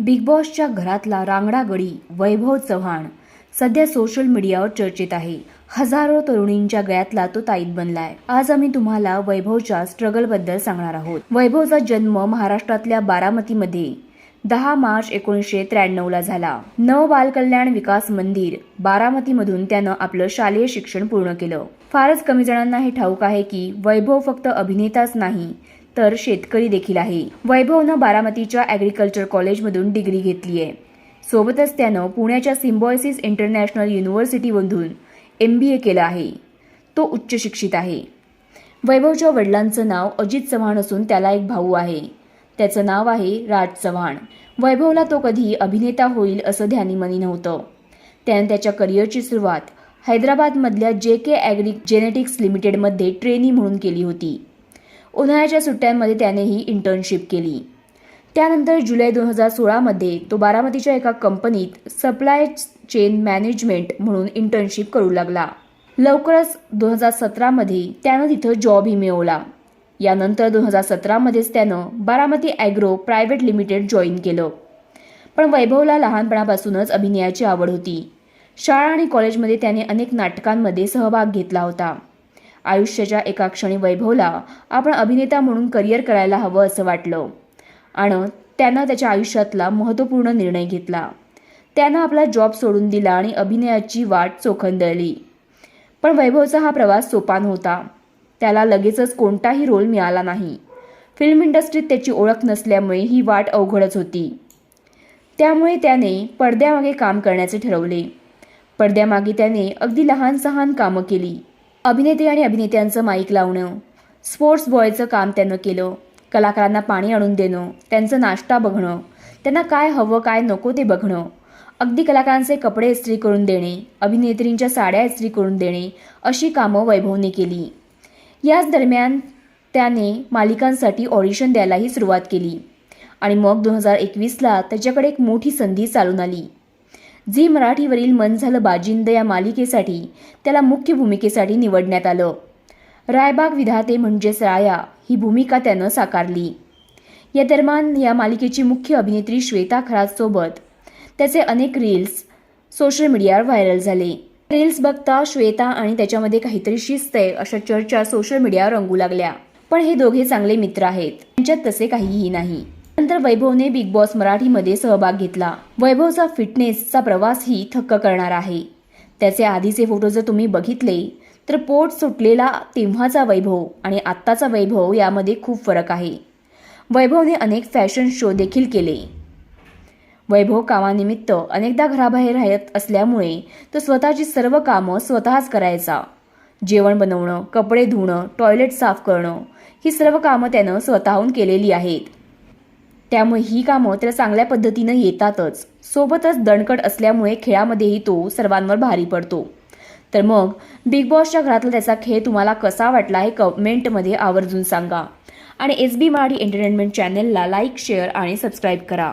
Big बॉसच्या घरातला रांगडा गडी वैभव चव्हाण सध्या सोशल मीडियावर चर्चेत आहे. हजारो तरुणींच्या गळ्यातला तो ताईत बनलाय. आज आम्ही तुम्हाला वैभवच्या स्ट्रगलबद्दल सांगणार आहोत. वैभवचा जन्म महाराष्ट्रातल्या बारामतीमध्ये दहा मार्च एकोणीसशे त्र्याण्णवला झाला. नव बालकल्याण विकास मंदिर बारामतीमधून त्यानं आपलं शालेय शिक्षण पूर्ण केलं. फारच कमी जणांना हे ठाऊक आहे की वैभव फक्त अभिनेताच नाही तर शेतकरी देखील आहे. वैभवनं बारामतीच्या ॲग्रिकल्चर कॉलेजमधून डिग्री घेतली आहे. सोबतच त्यानं पुण्याच्या सिम्बॉयसिस इंटरनॅशनल युनिव्हर्सिटीमधून एम बी ए केलं आहे. तो उच्च शिक्षित आहे. वैभवच्या वडिलांचं नाव अजित चव्हाण असून त्याला एक भाऊ आहे. त्याचं नाव आहे राज चव्हाण. वैभवला तो कधी अभिनेता होईल असं ध्यानीमनी नव्हतं. त्यानं त्याच्या करिअरची सुरुवात हैदराबादमधल्या जे के ॲग्री जेनेटिक्स लिमिटेडमध्ये ट्रेनी म्हणून केली होती. उन्हाळ्याच्या सुट्ट्यांमध्ये त्याने ही इंटर्नशिप केली. त्यानंतर जुलै दोन हजार सोळामध्ये तो बारामतीच्या एका कंपनीत सप्लाय चेन मॅनेजमेंट म्हणून इंटर्नशिप करू लागला. लवकरच दोन हजार सतरामध्ये त्यानं तिथं जॉबही मिळवला. यानंतर दोन हजार सतरामध्येच त्यानं Baramati agro private limited join केलं. पण वैभवला लहानपणापासूनच अभिनयाची आवड होती. शाळा आणि कॉलेजमध्ये त्याने अनेक नाटकांमध्ये सहभाग घेतला होता. आयुष्याच्या एका क्षणी वैभवला आपण अभिनेता म्हणून करिअर करायला हवं असं वाटलं. आणि त्यानं त्याच्या आयुष्यातला महत्त्वपूर्ण निर्णय घेतला. त्यानं आपला जॉब सोडून दिला आणि अभिनयाची वाट चोखंदळली. पण वैभवचा हा प्रवास सोपा नव्हता. त्याला लगेचच कोणताही रोल मिळाला नाही. फिल्म इंडस्ट्रीत त्याची ओळख नसल्यामुळे ही वाट अवघडच होती. त्यामुळे त्याने पडद्यामागे काम करण्याचे ठरवले. पडद्यामागे त्याने अगदी लहान सहान कामं केली. अभिनेते आणि अभिनेत्यांचं माईक लावणं स्पोर्ट्स बॉयचं काम त्यानं केलं कलाकारांना पाणी आणून देणं त्यांचं नाश्ता बघणं त्यांना काय हवं काय नको ते बघणं अगदी कलाकारांचे कपडे इस्त्री करून देणे अभिनेत्रींच्या साड्या इस्त्री करून देणे अशी कामं वैभवने केली. याच दरम्यान त्याने मालिकांसाठी ऑडिशन द्यायलाही सुरुवात केली. आणि मग दोन हजार एकवीसला त्याच्याकडे एक मोठी संधी चालून आली. झी मराठीवरील मन झालं बाजिंद या मालिकेसाठी त्याला मुख्य भूमिकेसाठी निवडण्यात आलं. रायबाग विधाते म्हणजेच राया ही भूमिका त्यानं साकारली. या दरम्यान या मालिकेची मुख्य अभिनेत्री श्वेता खराजसोबत त्याचे अनेक रील्स सोशल मीडियावर व्हायरल झाले. रील्स बघता श्वेता आणि त्याच्यामध्ये काहीतरी शिस्त आहे अशा चर्चा सोशल मीडियावर रंगू लागल्या. पण हे दोघे चांगले मित्र आहेत. त्यांच्यात तसे काहीही नाही. नंतर वैभवने बिग बॉस मराठीमध्ये सहभाग घेतला. वैभवचा फिटनेसचा प्रवासही थक्क करणार आहे. त्याचे आधीचे फोटो जर तुम्ही बघितले तर पोट सुटलेला तेव्हाचा वैभव आणि आत्ताचा वैभव यामध्ये खूप फरक आहे. वैभवने अनेक फॅशन शो देखील केले. वैभव कामानिमित्त अनेकदा घराबाहेर राहत असल्यामुळे तो स्वतःची सर्व कामं स्वतःच करायचा. जेवण बनवणं कपडे धुणं टॉयलेट साफ करणं ही सर्व कामं त्यानं स्वतःहून केलेली आहेत. त्यामुळे ही कामं त्याला चांगल्या पद्धतीनं येतातच. सोबतच दणकट असल्यामुळे खेळामध्येही तो सर्वांवर भारी पडतो. तर मग बिग बॉसच्या घरातला त्याचा खेळ तुम्हाला कसा वाटला हे कमेंटमध्ये आवर्जून सांगा. आणि एस बी मराठी एंटरटेनमेंट चॅनलला लाईक शेअर आणि सबस्क्राईब करा.